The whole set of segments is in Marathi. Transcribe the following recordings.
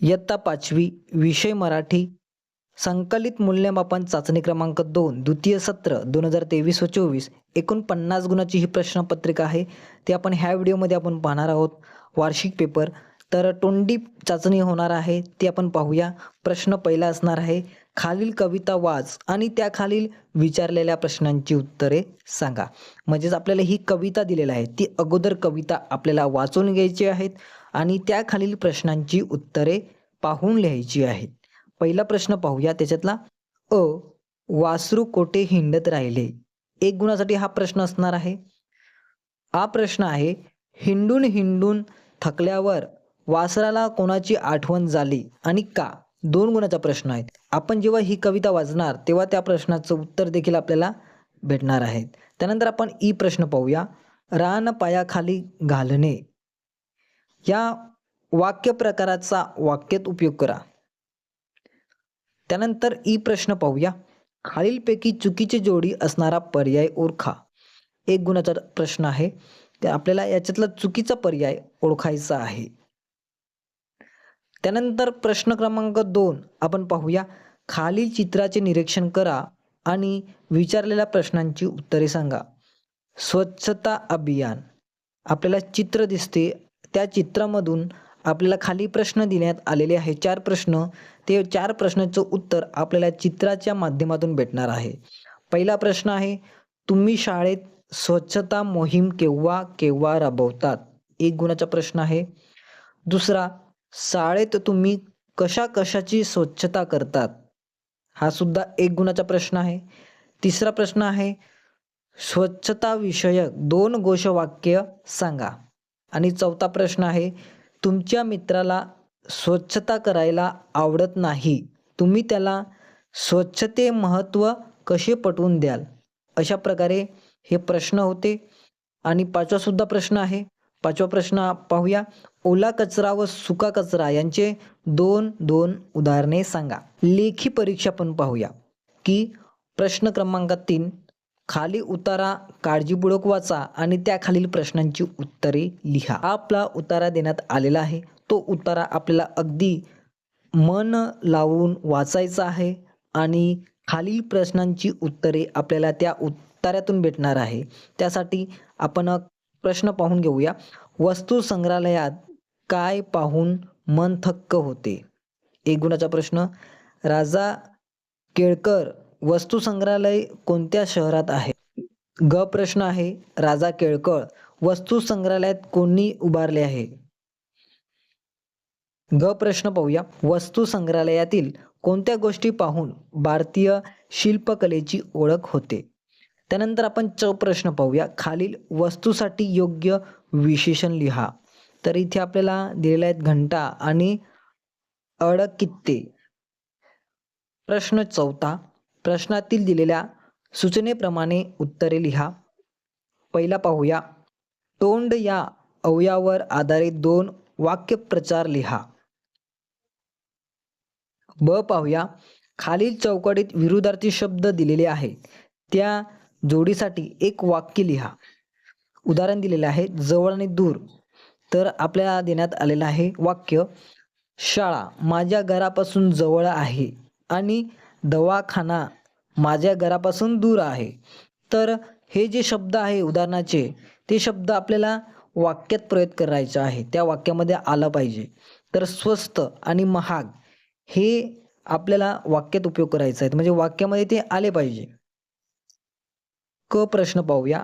इयत्ता पाचवी विषय मराठी संकलित मूल्यमापन चाचणी क्रमांक दोन द्वितीय सत्र दोन हजार तेवीस व चोवीस एकूण पन्नास गुणाची ही प्रश्नपत्रिका आहे. ती आपण ह्या व्हिडिओमध्ये आपण पाहणार आहोत. वार्षिक पेपर. तर तोंडी चाचणी होणार आहे ती आपण पाहूया. प्रश्न पहिला असणार आहे खालील कविता वाच आणि त्याखालील विचारलेल्या प्रश्नांची उत्तरे सांगा. म्हणजेच आपल्याला ही कविता दिलेली आहे ती अगोदर कविता आपल्याला वाचून घ्यायची आहेत. आणि त्याखालील प्रश्नांची उत्तरे पाहून लिहायची आहेत. पहिला प्रश्न पाहूया. त्याच्यातला अ वासरू कोठे हिंडत राहिले? एक गुणासाठी हा प्रश्न असणार आहे. हा प्रश्न आहे हिंडून हिंडून थकल्यावर वासराला कोणाची आठवण झाली आणि का? दोन गुणाचा प्रश्न आहे आपण जेव्हा ही कविता वाचणार तेव्हा त्या प्रश्नाचं उत्तर देखील आपल्याला भेटणार आहे. त्यानंतर आपण ई प्रश्न पाहूया. रान पायाखाली घालणे. या वाक्य प्रकाराचा वाक्यात उपयोग करा. त्यानंतर ई प्रश्न पाहूया. खालीलपैकी चुकीची जोडी असणारा पर्याय ओळखा. एक गुणाचा प्रश्न आहे. ते आपल्याला याच्यातला चुकीचा पर्याय ओळखायचा आहे. त्यानंतर प्रश्न क्रमांक दोन आपण पाहूया. खालील चित्राचे निरीक्षण करा आणि विचारलेल्या प्रश्नांची उत्तरे सांगा. स्वच्छता अभियान. आपल्याला चित्र दिसते त्या चित्रामधून आपल्याला खाली प्रश्न देण्यात आलेले आहे. चार प्रश्न. ते चार प्रश्नाचं उत्तर आपल्याला चित्राच्या माध्यमातून भेटणार आहे. पहिला प्रश्न आहे तुम्ही शाळेत स्वच्छता मोहीम केव्हा केव्हा राबवतात? एक गुणाचा प्रश्न आहे. दुसरा शाळेत तुम्ही कशा कशाची स्वच्छता करतात? हा सुद्धा एक गुणाचा प्रश्न आहे. तिसरा प्रश्न आहे स्वच्छता विषयक दोन घोषवाक्य सांगा. आणि चौथा प्रश्न आहे तुमच्या मित्राला स्वच्छता करायला आवडत नाही. तुम्ही त्याला स्वच्छते महत्त्व कसे पटवून द्याल? अशा प्रकारे हे प्रश्न होते. आणि पाचवा सुद्धा प्रश्न आहे. पाचवा प्रश्न पाहूया. ओला कचरा व सुका कचरा यांचे दोन दोन उदाहरणे सांगा. लेखी परीक्षा पण पाहूया. की प्रश्न क्रमांक तीन खाली उतारा काळजीपूर्वक वाचा आणि त्याखालील प्रश्नांची उत्तरे लिहा. आपला उतारा देण्यात आलेला आहे. तो उतारा आपल्याला अगदी मन लावून वाचायचा आहे आणि खालील प्रश्नांची उत्तरे आपल्याला त्या उत्तरातून भेटणार आहे. त्यासाठी आपण प्रश्न पाहून घेऊया. वस्तू संग्रहालयात काय पाहून मन थक्क होते? एक गुणाचा प्रश्न. राजा केळकर वस्तू संग्रहालय कोणत्या शहरात आहे? ग प्रश्न आहे राजा केळकळ. वस्तू संग्रहालयात कोणी उभारले आहे? ग प्रश्न पाहूया. वस्तू संग्रहालयातील कोणत्या गोष्टी पाहून भारतीय शिल्पकलेची ओळख होते? त्यानंतर आपण च प्रश्न पाहूया. खालील वस्तूसाठी योग्य विशेषण लिहा. तर इथे आपल्याला दिलेले आहेत घंटा आणि अडकित्ते. प्रश्न चौथा. प्रश्नातील दिलेल्या सूचनेप्रमाणे उत्तरे लिहा. पहिला पाहूया. तोंड या अवयावर आधारित दोन वाक्यप्रचार लिहा. ब पाहूया. खालील चौकटीत विरुद्धार्थी शब्द दिलेले आहेत. त्या जोडीसाठी एक वाक्य लिहा. उदाहरण दिलेले आहे जवळ आणि दूर. तर आपल्याला देण्यात आलेलं आहे वाक्य शाळा माझ्या घरापासून जवळ आहे आणि दवाखाना माझ्या घरापासून दूर आहे. तर हे जे शब्द आहे उदाहरणाचे ते शब्द आपल्याला वाक्यात प्रयोग करायचा आहे. त्या वाक्यामध्ये आलं पाहिजे. तर स्वस्त आणि महाग हे आपल्याला वाक्यात उपयोग करायचा आहे म्हणजे वाक्यामध्ये ते आले पाहिजे. क प्रश्न पाहूया.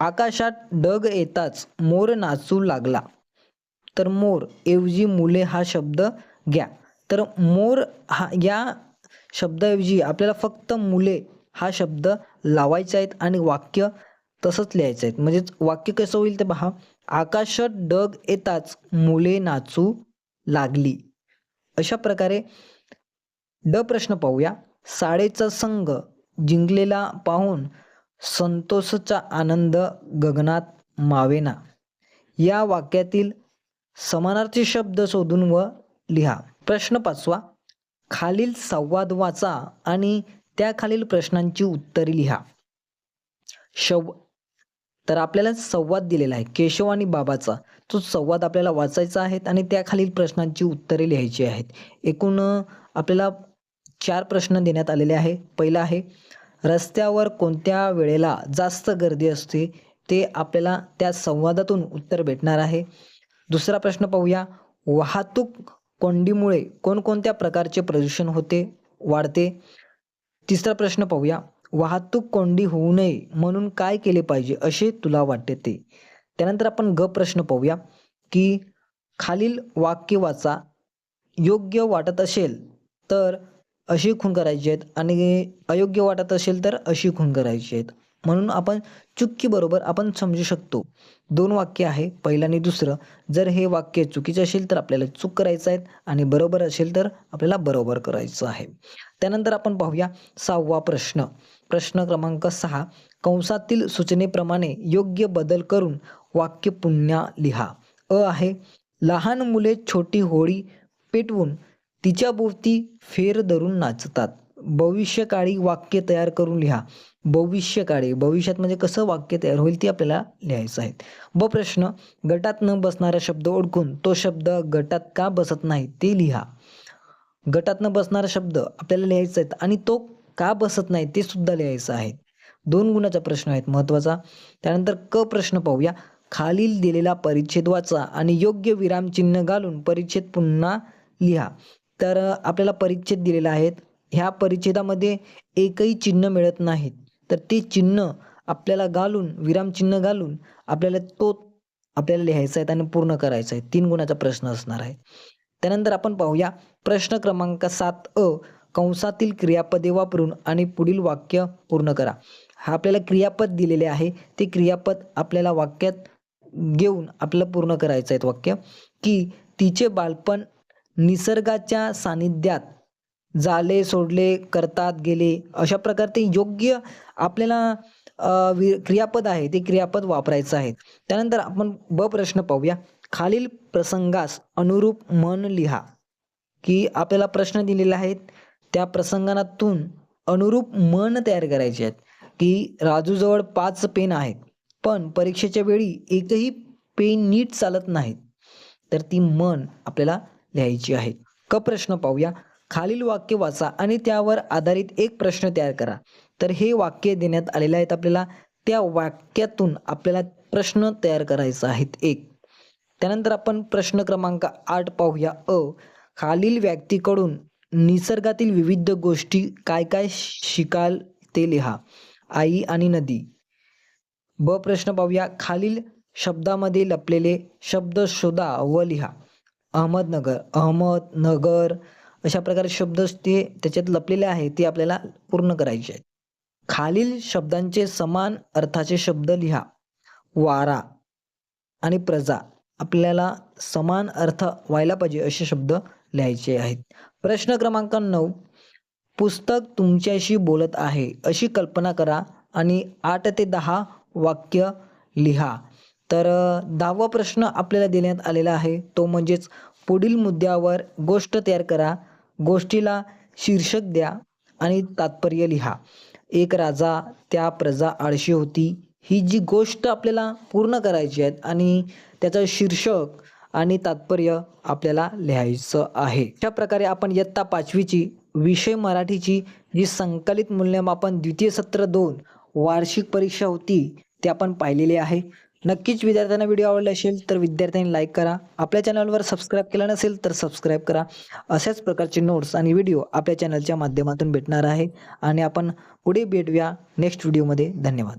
आकाशात डग येताच मोर नाचू लागला. तर मोर ऐवजी मुले हा शब्द घ्या. तर मोर हा या शब्दाऐवजी आपल्याला फक्त मुले हा शब्द लावायचा आहेत आणि वाक्य तसंच लिहायचं आहेत. म्हणजेच वाक्य कसं होईल ते पहा. आकाशात डग येताच मुले नाचू लागली. अशा प्रकारे ड प्रश्न पाहूया. साडेचा संघ जिंकलेला पाहून संतोषचा आनंद गगनात मावेना. या वाक्यातील समानार्थी शब्द शोधून व लिहा. प्रश्न पाचवा. खालील संवाद वाचा आणि त्याखालील प्रश्नांची उत्तरे लिहा. शव तर आपल्याला संवाद दिलेला आहे केशव आणि बाबाचा. तो संवाद आपल्याला वाचायचा आहे आणि त्याखालील प्रश्नांची उत्तरे लिहायची आहेत. एकूण आपल्याला चार प्रश्न देण्यात आलेले आहे. पहिला आहे रस्त्यावर कोणत्या वेळेला जास्त गर्दी असते ते आपल्याला त्या संवादातून उत्तर भेटणार आहे. दुसरा प्रश्न पाहूया वाहतूक कोंडीमुळे कोणकोणत्या प्रकारचे प्रदूषण होते वाढते? तिसरा प्रश्न पाहूया. वाहतूक कोंडी होऊ नये म्हणून काय केले पाहिजे असे तुला वाटते ते? त्यानंतर आपण ग प्रश्न पाहूया की खालील वाक्य वाचा. योग्य वाटत असेल तर अशी खून करायची आहेत आणि अयोग्य वाटत असेल तर अशी खून करायची आहेत. म्हणून आपण चुकीबरोबर आपण समजू शकतो. दोन वाक्य आहे पहिलं आणि दुसरं. जर हे वाक्य चुकीचं असेल तर आपल्याला चूक करायचं आहे आणि बरोबर असेल तर आपल्याला बरोबर करायचं आहे. त्यानंतर आपण पाहूया सहावा प्रश्न. प्रश्न क्रमांक सहा. कंसातील सूचनेप्रमाणे योग्य बदल करून वाक्य पुन्हा लिहा. अ आहे लहान मुले छोटी होळी पेटवून तिच्या भोवती फेर धरून नाचतात. भविष्यकाळी वाक्य तयार करून लिहा. भविष्यकाळी भविष्यात म्हणजे कसं वाक्य तयार होईल ते आपल्याला लिहायचं आहे. ब प्रश्न गटात न बसणारा शब्द ओळखून तो शब्द गटात का बसत नाही ते लिहा. गटात न बसणारा शब्द आपल्याला लिहायचा आहे आणि तो का बसत नाही ते सुद्धा लिहायचं आहे. दोन गुणाचा प्रश्न आहेत महत्त्वाचा. त्यानंतर क प्रश्न पाहूया. खालील दिलेला परिच्छेद वाचा आणि योग्य विरामचिन्ह घालून परिच्छेद पुन्हा लिहा. तर आपल्याला परिच्छेद दिलेला आहेत. ह्या परिच्छेदामध्ये एकही चिन्ह मिळत नाहीत. तर ते चिन्ह आपल्याला घालून विरामचिन्ह घालून आपल्याला तो आपल्याला लिहायचा आहे आणि पूर्ण करायचा आहे. तीन गुणाचा प्रश्न असणार आहे. त्यानंतर आपण पाहूया प्रश्न क्रमांक सात अ कंसातील क्रियापदे वापरून आणि पुढील वाक्य पूर्ण करा. हा आपल्याला क्रियापद दिलेले आहे. ते क्रियापद आपल्याला वाक्यात घेऊन आपल्याला पूर्ण करायचं आहे वाक्य. की तिचे बालपण निसर्गाच्या सानिध्यात झाले सोडले करतात गेले अशा प्रकारचे योग्य आपल्याला क्रियापद आहे ते क्रियापद वापरायचं आहे. त्यानंतर आपण ब प्रश्न पाहूया. खालील प्रसंगास अनुरूप मन लिहा. की आपल्याला प्रश्न दिलेले आहेत त्या प्रसंगातून अनुरूप मन तयार करायचे आहेत. की राजूजवळ पाच पेन आहेत पण परीक्षेच्या वेळी एकही पेन नीट चालत नाहीत. तर ती मन आपल्याला लिहायची आहे. क प्रश्न पाहूया. खालील वाक्य वाचा आणि त्यावर आधारित एक प्रश्न तयार करा. तर हे वाक्य देण्यात आलेले आहेत आपल्याला. त्या वाक्यातून आपल्याला प्रश्न तयार करायचा आहेत. एक. त्यानंतर आपण प्रश्न क्रमांक आठ पाहूया. अ. खालील व्यक्तीकडून निसर्गातील विविध गोष्टी काय काय शिकाल ते लिहा. आई आणि नदी. ब. प्रश्न पाहूया. खालील शब्दामध्ये लपलेले शब्द शोधा व लिहा. अहमदनगर अहमदनगर अशा प्रकारे शब्द ते त्याच्यात लपलेले आहे ते आपल्याला पूर्ण करायचे आहेत. खालील शब्दांचे समान अर्थाचे शब्द लिहा. वारा आणि प्रजा आपल्याला समान अर्थ व्हायला पाहिजे असे शब्द लिहायचे आहेत. प्रश्न क्रमांक नऊ पुस्तक तुमच्याशी बोलत आहे अशी कल्पना करा आणि आठ ते दहा वाक्य लिहा. तर दहावा प्रश्न आपल्याला देण्यात आलेला आहे तो म्हणजेच पुढील मुद्द्यावर गोष्ट तयार करा. गोष्टीला शीर्षक द्या आणि तात्पर्य लिहा. एक राजा त्या प्रजा आळशी होती. ही जी गोष्ट आपल्याला पूर्ण करायची आहे आणि त्याचं शीर्षक आणि तात्पर्य आपल्याला लिहायचं आहे. अशा प्रकारे आपण इयत्ता पाचवीची विषय मराठीची जी संकलित मूल्यमापन द्वितीय सत्र दोन वार्षिक परीक्षा होती ते आपण पाहिलेली आहे. नक्कीच विद्यार्थ्यांना व्हिडिओ आवडला असेल तर विद्यार्थ्यांनी लाईक करा. आपल्या चॅनलवर सबस्क्राईब केला नसेल तर सबस्क्राईब करा. अशाच प्रकारचे नोट्स आणि व्हिडिओ आपल्या चॅनलच्या माध्यमातून भेटणार आहे. आणि आपण पुढे भेटूया नेक्स्ट व्हिडिओमध्ये धन्यवाद.